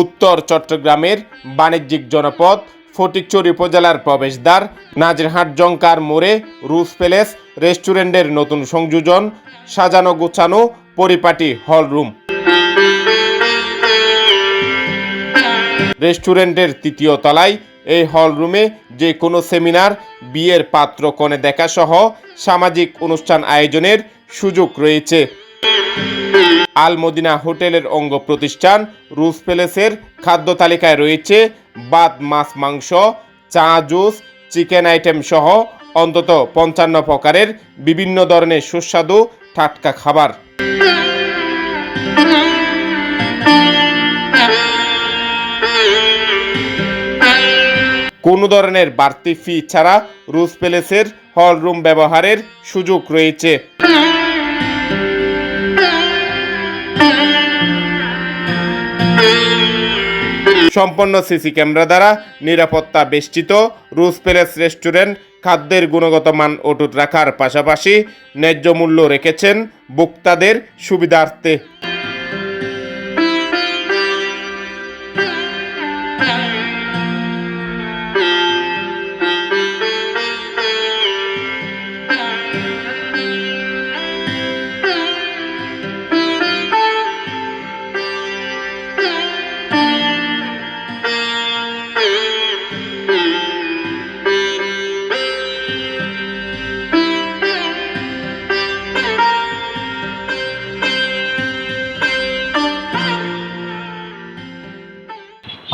উত্তর চট্টগ্রামের বাণিজ্যিক জনপদ ফটিকচুরি উপজেলার প্রবেশদ্বার, নাজিরহাট জঙ্কার মোড়ে রুস প্যালেস রেস্টুরেন্টের নতুন সংযোজন, সাজানো গোছানো পরিপাটি হল রুম। রেস্টুরেন্টের তৃতীয় তলায় এই হল রুমে যে কোনো সেমিনার, বিয়ের পাত্র কনে দেখা সহ সামাজিক অনুষ্ঠান আয়োজনের সুযোগ রয়েছে। আল মদিনা হোটেলের অঙ্গ প্রতিষ্ঠান রুস প্যালেসের খাদ্য তালিকায় রয়েছে বাদ মাছ, মাংস, চা, জুস, চিকেন আইটেম সহ অন্তত পঞ্চান্ন প্রকারের বিভিন্ন ধরনের সুস্বাদু টাটকা খাবার। কোনো ধরনের বাড়তি ফি ছাড়া রুস প্যালেসের হল রুম ব্যবহারের সুযোগ রয়েছে। সম্পন্ন সিসি ক্যামেরা দ্বারা নিরাপত্তা বেষ্টিত, রুজ প্যালেস রেস্টুরেন্ট, খাদ্যের গুণগত মান অটুট রাখার পাশাপাশি ন্যায্য মূল্য রেখেছেন ভোক্তাদের সুবিধার্থে।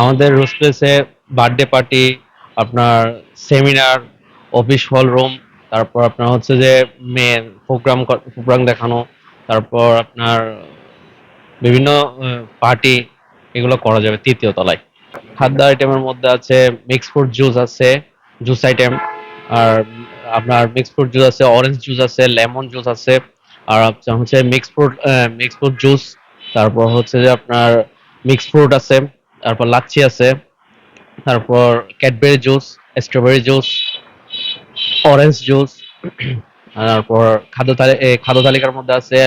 আমাদের রোস্টেসে বার্থডে পার্টি আপনার সেমিনার অফিস হল রুম তারপর আপনার হচ্ছে যে মেয়ের প্রোগ্রাম প্রোগ্রাম দেখানো, তারপর আপনার বিভিন্ন পার্টি এগুলো করা যাবে তৃতীয় তলায়। খাদ্য আইটেমের মধ্যে আছে মিক্স ফ্রুট জুস আছে জুস আইটেম আর আপনার মিক্স ফ্রুট জুস আছে অরেঞ্জ জুস আছে লেমন জুস আছে, আর হচ্ছে mix fruit mix fruit juice তারপর হচ্ছে যে আপনার মিক্স ফ্রুট আছে। তারপর লাচ্ছি আছে, তারপর Cadbury juice, strawberry juice, orange juice তারপর খাদ্য খাদ্য তালিকার মধ্যে আছে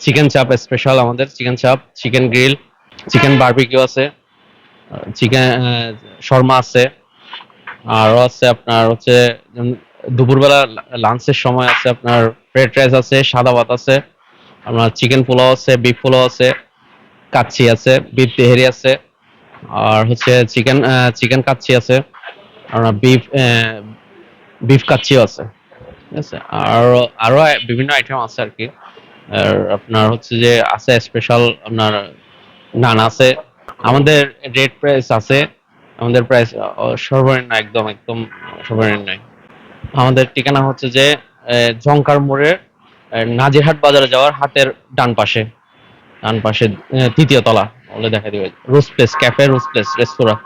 চিকেন চাপ স্পেশাল আমাদের, chicken chaap, chicken grill chicken barbecue আছে চিকেন শর্মা আছে, আরও আছে আপনার হচ্ছে দুপুরবেলা লাঞ্চের সময় আছে আপনার ফ্রাইড রাইস আছে, সাদা ভাত আছে, আপনার চিকেন পোলাও আছে বিফ পোলাও আছে কাচ্ছি আছে বিফ তেহেরি আছে আর হচ্ছে চিকেন চিকেন কাচ্চি আছে আর বিফ বিফ কাচ্চিও আছে ঠিক আছে? আর আরও বিভিন্ন আইটেম আছে আর কি। আর আপনার হচ্ছে যে আছে স্পেশাল আপনার নান আছে আমাদের রেট প্রাইস আছে আমাদের প্রাইস সর্বনিম্ন একদম একদম সর্বনিম্ন। আমাদের ঠিকানা হচ্ছে যে আহ, জংকার মোড়ে নাজিরহাট বাজারে যাওয়ার হাতের ডান পাশে ডান পাশে তৃতীয় তলা। বলে দেখা দিবে। Rose place cafe rose place রেস্তোরাঁ